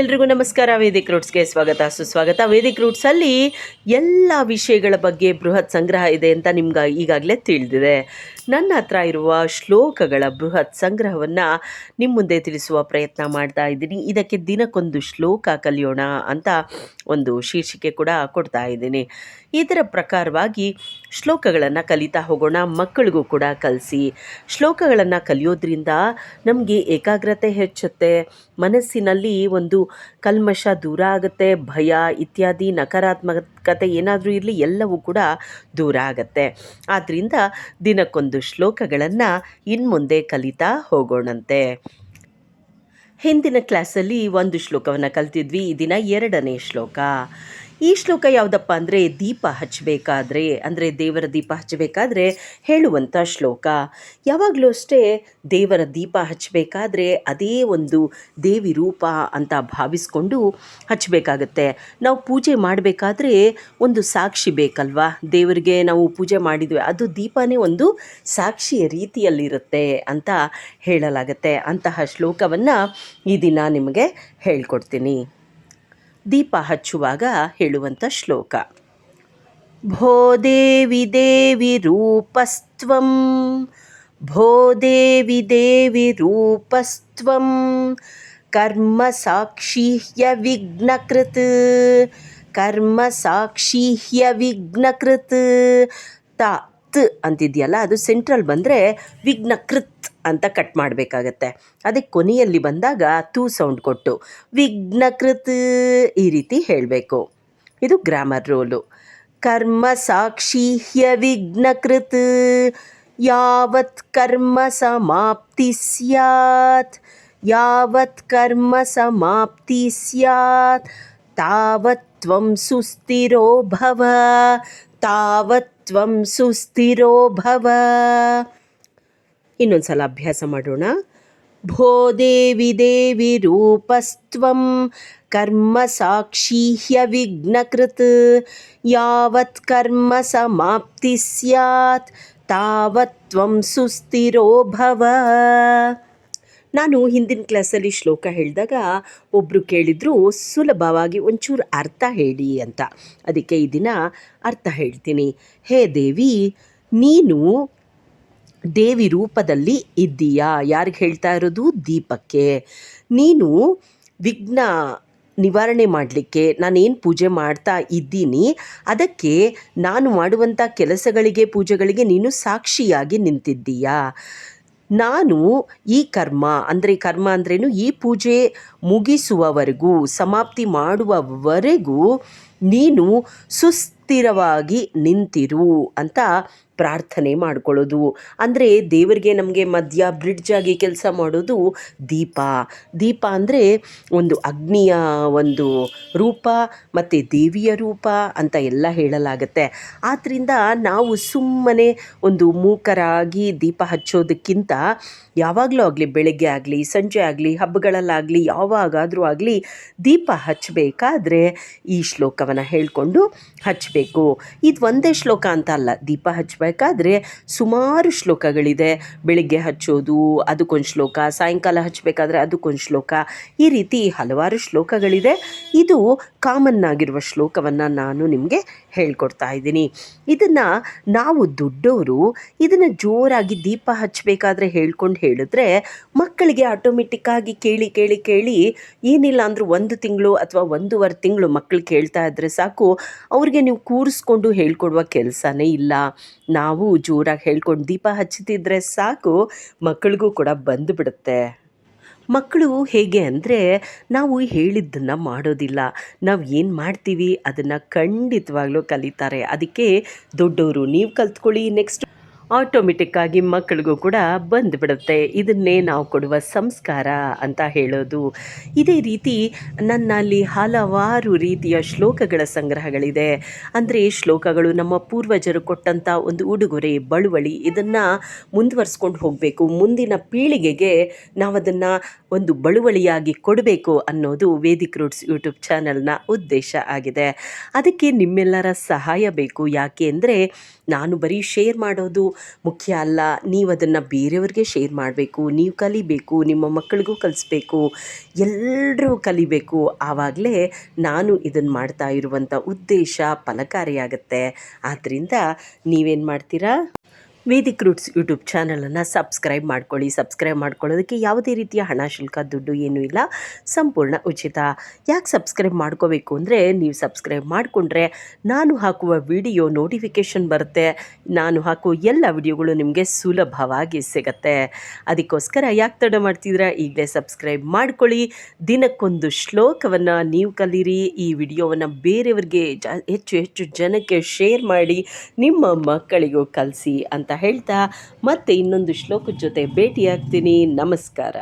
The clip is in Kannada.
ಎಲ್ರಿಗೂ ನಮಸ್ಕಾರ. ವೇದಿಕ್ ರೂಟ್ಸ್ಗೆ ಸ್ವಾಗತ. ಸುಸ್ವಾಗತ. ವೇದಿಕ್ ರೂಟ್ಸಲ್ಲಿ ಎಲ್ಲ ವಿಷಯಗಳ ಬಗ್ಗೆ ಬೃಹತ್ ಸಂಗ್ರಹ ಇದೆ ಅಂತ ನಿಮ್ಗೆ ಈಗಾಗಲೇ ತಿಳಿದಿದೆ. ನನ್ನ ಹತ್ರ ಇರುವ ಶ್ಲೋಕಗಳ ಬೃಹತ್ ಸಂಗ್ರಹವನ್ನು ನಿಮ್ಮ ಮುಂದೆ ತಿಳಿಸುವ ಪ್ರಯತ್ನ ಮಾಡ್ತಾ ಇದ್ದೀನಿ. ಇದಕ್ಕೆ ದಿನಕ್ಕೊಂದು ಶ್ಲೋಕ ಕಲಿಯೋಣ ಅಂತ ಒಂದು ಶೀರ್ಷಿಕೆ ಕೂಡ ಕೊಡ್ತಾ ಇದ್ದೀನಿ. ಇದರ ಪ್ರಕಾರವಾಗಿ ಶ್ಲೋಕಗಳನ್ನು ಕಲಿತಾ ಹೋಗೋಣ, ಮಕ್ಕಳಿಗೂ ಕೂಡ ಕಲಿಸಿ. ಶ್ಲೋಕಗಳನ್ನು ಕಲಿಯೋದ್ರಿಂದ ನಮಗೆ ಏಕಾಗ್ರತೆ ಹೆಚ್ಚುತ್ತೆ. ಮನಸ್ಸಿನಲ್ಲಿ ಒಂದು ಕಲ್ಮಶ ದೂರ ಆಗುತ್ತೆ, ಭಯ ಇತ್ಯಾದಿ ನಕಾರಾತ್ಮಕತೆ ಏನಾದರೂ ಇರಲಿ ಎಲ್ಲವೂ ಕೂಡ ದೂರ ಆಗುತ್ತೆ. ಆದ್ದರಿಂದ ದಿನಕ್ಕೊಂದು ಶ್ಲೋಕಗಳನ್ನು ಇನ್ಮುಂದೆ ಕಲಿತಾ ಹೋಗೋಣಂತೆ. ಹಿಂದಿನ ಕ್ಲಾಸಲ್ಲಿ ಒಂದು ಶ್ಲೋಕವನ್ನು ಕಲ್ತಿದ್ವಿ, ಈ ದಿನ ಎರಡನೇ ಶ್ಲೋಕ. ಈ ಶ್ಲೋಕ ಯಾವುದಪ್ಪ ಅಂದರೆ ದೀಪ ಹಚ್ಚಬೇಕಾದ್ರೆ, ಅಂದರೆ ದೇವರ ದೀಪ ಹಚ್ಚಬೇಕಾದ್ರೆ ಹೇಳುವಂಥ ಶ್ಲೋಕ. ಯಾವಾಗಲೂ ಅಷ್ಟೇ ದೇವರ ದೀಪ ಹಚ್ಚಬೇಕಾದ್ರೆ ಅದೇ ಒಂದು ದೇವಿ ರೂಪ ಅಂತ ಭಾವಿಸ್ಕೊಂಡು ಹಚ್ಚಬೇಕಾಗತ್ತೆ. ನಾವು ಪೂಜೆ ಮಾಡಬೇಕಾದ್ರೆ ಒಂದು ಸಾಕ್ಷಿ ಬೇಕಲ್ವಾ? ದೇವರಿಗೆ ನಾವು ಪೂಜೆ ಮಾಡಿದ್ವಿ, ಅದು ದೀಪನೇ ಒಂದು ಸಾಕ್ಷಿಯ ರೀತಿಯಲ್ಲಿರುತ್ತೆ ಅಂತ ಹೇಳಲಾಗತ್ತೆ. ಅಂತಹ ಶ್ಲೋಕವನ್ನು ಈ ದಿನ ನಿಮಗೆ ಹೇಳ್ಕೊಡ್ತೀನಿ. ದೀಪ ಹಚ್ಚುವಾಗ ಹೇಳುವಂಥ ಶ್ಲೋಕ. ಭೋ ದೇವಿ ದೇವಿ ರೂಪಸ್ತ್ವಂ, ಭೋ ದೇವಿ ದೇವಿ ರೂಪಸ್ತ್ವಂ, ಕರ್ಮ ಸಾಕ್ಷಿಹ್ಯ ವಿಘ್ನಕೃತ್, ಕರ್ಮ ಸಾಕ್ಷಿಹ್ಯ ವಿಘ್ನಕೃತ್ ತ್ ಅಂತಿದೆಯಲ್ಲ, ಅದು ಸೆಂಟ್ರಲ್ ಬಂದರೆ ವಿಘ್ನಕೃತ್. ಅಂತ ಕಟ್ ಮಾಡಬೇಕಾಗತ್ತೆ. ಅದಕ್ಕೆ ಕೊನೆಯಲ್ಲಿ ಬಂದಾಗ ತೂ ಸೌಂಡ್ ಕೊಟ್ಟು ವಿಘ್ನಕೃತ್ ಈ ರೀತಿ ಹೇಳಬೇಕು. ಇದು ಗ್ರಾಮರ್ ರೋಲು ಕರ್ಮ ಸಾಕ್ಷೀಹ್ಯ ವಿಘ್ನಕೃತ್. ಯಾವತ್ ಕರ್ಮ ಸಮಾಪ್ತಿ ಸ್ಯಾತ್? ಯಾವತ್ ಕರ್ಮ ಸಮಾಪ್ತಿ ಸ್ಯಾತ್? ತಾವತ್ ತ್ವಂ ಸುಸ್ಥಿರೋ ಭವ. ತಾವತ್ ತ್ವಂ ಸುಸ್ಥಿರೋ ಭವ. ಇನ್ನೊಂದು ಸಲ ಅಭ್ಯಾಸ ಮಾಡೋಣ. ಭೋ ದೇವಿ ದೇವಿ ರೂಪಸ್ತ್ವಂ ಕರ್ಮ ಸಾಕ್ಷೀಹ್ಯ ವಿಘ್ನಕೃತ್. ಯಾವತ್ ಕರ್ಮ ಸಮಾಪ್ತಿ ಸ್ಯಾತ್, ತಾವತ್ ತ್ವಂ ಸುಸ್ಥಿರೋ ಭವ. ನಾನು ಹಿಂದಿನ ಕ್ಲಾಸಲ್ಲಿ ಶ್ಲೋಕ ಹೇಳಿದಾಗ ಒಬ್ಬರು ಕೇಳಿದರು, ಸುಲಭವಾಗಿ ಒಂಚೂರು ಅರ್ಥ ಹೇಳಿ ಅಂತ. ಅದಕ್ಕೆ ಈ ದಿನ ಅರ್ಥ ಹೇಳ್ತೀನಿ. ಹೇ ದೇವಿ, ನೀನು ದೇವಿ ರೂಪದಲ್ಲಿ ಇದ್ದೀಯಾ? ಯಾರಿಗೆ ಹೇಳ್ತಾ ಇರೋದು? ದೀಪಕ್ಕೆ. ನೀನು ವಿಘ್ನ ನಿವಾರಣೆ ಮಾಡಲಿಕ್ಕೆ, ನಾನೇನು ಪೂಜೆ ಮಾಡ್ತಾ ಇದ್ದೀನಿ, ಅದಕ್ಕೆ ನಾನು ಮಾಡುವಂಥ ಕೆಲಸಗಳಿಗೆ, ಪೂಜೆಗಳಿಗೆ ನೀನು ಸಾಕ್ಷಿಯಾಗಿ ನಿಂತಿದ್ದೀಯಾ? ನಾನು ಈ ಕರ್ಮ, ಅಂದರೆ ಕರ್ಮ ಅಂದ್ರೇನು? ಈ ಪೂಜೆ ಮುಗಿಸುವವರೆಗೂ, ಸಮಾಪ್ತಿ ಮಾಡುವವರೆಗೂ ನೀನು ಸುಸ್ಥಿರವಾಗಿ ನಿಂತಿರು ಅಂತ ಪ್ರಾರ್ಥನೆ ಮಾಡ್ಕೊಳ್ಳೋದು. ಅಂದರೆ ದೇವರಿಗೆ ನಮಗೆ ಮಧ್ಯ ಬ್ರಿಡ್ಜ್ ಆಗಿ ಕೆಲಸ ಮಾಡೋದು ದೀಪ. ದೀಪ ಅಂದರೆ ಒಂದು ಅಗ್ನಿಯ ಒಂದು ರೂಪ ಮತ್ತು ದೇವಿಯ ರೂಪ ಅಂತ ಎಲ್ಲ ಹೇಳಲಾಗತ್ತೆ. ಆದ್ದರಿಂದ ನಾವು ಸುಮ್ಮನೆ ಒಂದು ಮೂಕರಾಗಿ ದೀಪ ಹಚ್ಚೋದಕ್ಕಿಂತ ಯಾವಾಗಲೂ ಆಗಲಿ, ಬೆಳಗ್ಗೆ ಆಗಲಿ, ಸಂಜೆ ಆಗಲಿ, ಹಬ್ಬಗಳಲ್ಲಾಗಲಿ, ಯಾವಾಗಾದರೂ ಆಗಲಿ ದೀಪ ಹಚ್ಚಬೇಕಾದ್ರೆ ಈ ಶ್ಲೋಕವನ್ನು ಹೇಳಿಕೊಂಡು ಹಚ್ಚಬೇಕು ಇದು ಒಂದೇ ಶ್ಲೋಕ ಅಂತ ಅಲ್ಲ, ದೀಪ ಹಚ್ಚಬೇಕಾದ್ರೆ ಸುಮಾರು ಶ್ಲೋಕಗಳಿದೆ. ಬೆಳಿಗ್ಗೆ ಹಚ್ಚೋದು, ಅದಕ್ಕೊಂದು ಶ್ಲೋಕ, ಸಾಯಂಕಾಲ ಹಚ್ಚಬೇಕಾದ್ರೆ ಅದಕ್ಕೊಂದು ಶ್ಲೋಕ, ಈ ರೀತಿ ಹಲವಾರು ಶ್ಲೋಕಗಳಿದೆ. ಇದು ಕಾಮನ್ ಆಗಿರುವ ಶ್ಲೋಕವನ್ನು ನಾನು ನಿಮಗೆ ಹೇಳ್ಕೊಡ್ತಾ ಇದ್ದೀನಿ. ಇದನ್ನು ನಾವು ದೊಡ್ಡವರು ಇದನ್ನು ಜೋರಾಗಿ ದೀಪ ಹಚ್ಚಬೇಕಾದ್ರೆ ಹೇಳ್ಕೊಂಡು ಹೇಳಿದ್ರೆ ಮಕ್ಕಳಿಗೆ ಆಟೋಮೆಟಿಕ್ಕಾಗಿ ಕೇಳಿ ಕೇಳಿ ಕೇಳಿ ಏನಿಲ್ಲ ಅಂದರೂ ಒಂದು ತಿಂಗಳು ಅಥವಾ ಒಂದೂವರೆ ತಿಂಗಳು ಮಕ್ಕಳು ಕೇಳ್ತಾ ಇದ್ದರೆ ಸಾಕು, ಅವ್ರಿಗೆ ನೀವು ಕೂರಿಸ್ಕೊಂಡು ಹೇಳ್ಕೊಡುವ ಕೆಲಸನೇ ಇಲ್ಲ. ನಾವು ಜೋರಾಗಿ ಹೇಳ್ಕೊಂಡು ದೀಪ ಹಚ್ಚುತ್ತಿದ್ರೆ ಸಾಕು ಮಕ್ಕಳಿಗೂ ಕೂಡ ಬಂದುಬಿಡುತ್ತೆ. ಮಕ್ಕಳು ಹೇಗೆ ಅಂದರೆ, ನಾವು ಹೇಳಿದ್ದನ್ನು ಮಾಡೋದಿಲ್ಲ. ನಾವು ಏನು ಮಾಡ್ತೀವಿ, ಅದನ್ನು ಖಂಡಿತವಾಗ್ಲೂ ಕಲಿತಾರೆ. ಅದಕ್ಕೆ ದೊಡ್ಡವರು ನೀವು ಕಲ್ತ್ಕೊಳ್ಳಿ ನೆಕ್ಸ್ಟ್ ಆಟೋಮೆಟಿಕ್ಕಾಗಿ ಮಕ್ಕಳಿಗೂ ಕೂಡ ಬಂದುಬಿಡುತ್ತೆ. ಇದನ್ನೇ ನಾವು ಕೊಡುವ ಸಂಸ್ಕಾರ ಅಂತ ಹೇಳೋದು. ಇದೇ ರೀತಿ ನನ್ನಲ್ಲಿ ಹಲವಾರು ರೀತಿಯ ಶ್ಲೋಕಗಳ ಸಂಗ್ರಹಗಳಿದೆ. ಅಂದರೆ ಶ್ಲೋಕಗಳು ನಮ್ಮ ಪೂರ್ವಜರು ಕೊಟ್ಟಂಥ ಒಂದು ಉಡುಗೊರೆ, ಬಳುವಳಿ, ಇದನ್ನು ಮುಂದುವರಿಸ್ಕೊಂಡು ಹೋಗಬೇಕು. ಮುಂದಿನ ಪೀಳಿಗೆಗೆ ನಾವು ಅದನ್ನು ಒಂದು ಬಳುವಳಿಯಾಗಿ ಕೊಡಬೇಕು ಅನ್ನೋದು ವೇದಿಕ್ ರೂಟ್ಸ್ ಯೂಟ್ಯೂಬ್ ಚಾನಲ್ನ ಉದ್ದೇಶ ಆಗಿದೆ. ಅದಕ್ಕೆ ನಿಮ್ಮೆಲ್ಲರ ಸಹಾಯ ಬೇಕು. ಯಾಕೆ ಅಂದರೆ ನಾನು ಬರೀ ಶೇರ್ ಮಾಡೋದು ಮುಖ್ಯ ಅಲ್ಲ. ನೀವು ಅದನ್ನು ಬೇರೆಯವ್ರಿಗೆ ಶೇರ್ ಮಾಡಬೇಕು, ನೀವು ಕಲಿಬೇಕು, ನಿಮ್ಮ ಮಕ್ಕಳಿಗೂ ಕಲಿಸ್ಬೇಕು ಎಲ್ಲರೂ ಕಲಿಬೇಕು. ಆವಾಗಲೇ ನಾನು ಇದನ್ನು ಮಾಡ್ತಾ ಇರುವಂಥ ಉದ್ದೇಶ ಫಲಕಾರಿಯಾಗತ್ತೆ. ಆದ್ದರಿಂದ ನೀವೇನು ಮಾಡ್ತೀರಾ? ವೇದಿಕ್ ರೂಟ್ಸ್ ಯೂಟ್ಯೂಬ್ ಚಾನಲನ್ನು ಸಬ್ಸ್ಕ್ರೈಬ್ ಮಾಡ್ಕೊಳ್ಳಿ. ಸಬ್ಸ್ಕ್ರೈಬ್ ಮಾಡ್ಕೊಳ್ಳೋದಕ್ಕೆ ಯಾವುದೇ ರೀತಿಯ ಹಣ, ಶುಲ್ಕ, ದುಡ್ಡು ಏನೂ ಇಲ್ಲ. ಸಂಪೂರ್ಣ ಉಚಿತ. ಯಾಕೆ ಸಬ್ಸ್ಕ್ರೈಬ್ ಮಾಡ್ಕೋಬೇಕು ಅಂದರೆ ನೀವು ಸಬ್ಸ್ಕ್ರೈಬ್ ಮಾಡಿಕೊಂಡ್ರೆ ನಾನು ಹಾಕುವ ವಿಡಿಯೋ ನೋಟಿಫಿಕೇಷನ್ ಬರುತ್ತೆ. ನಾನು ಹಾಕುವ ಎಲ್ಲ ವಿಡಿಯೋಗಳು ನಿಮಗೆ ಸುಲಭವಾಗಿ ಸಿಗತ್ತೆ. ಅದಕ್ಕೋಸ್ಕರ ಯಾಕೆ ತಡ ಮಾಡ್ತಿದ್ದೀರಾ? ಈಗಲೇ ಸಬ್ಸ್ಕ್ರೈಬ್ ಮಾಡ್ಕೊಳ್ಳಿ. ದಿನಕ್ಕೊಂದು ಶ್ಲೋಕವನ್ನು ನೀವು ಕಲೀರಿ. ಈ ವಿಡಿಯೋವನ್ನು ಬೇರೆಯವ್ರಿಗೆ ಹೆಚ್ಚು ಹೆಚ್ಚು ಜನಕ್ಕೆ ಶೇರ್ ಮಾಡಿ, ನಿಮ್ಮ ಮಕ್ಕಳಿಗೂ ಕಲಿಸಿ ಹೇಳ್ತಾ ಮತ್ತೆ ಇನ್ನೊಂದು ಶ್ಲೋಕದ ಜೊತೆ ಭೇಟಿಯಾಗ್ತೀನಿ. ನಮಸ್ಕಾರ.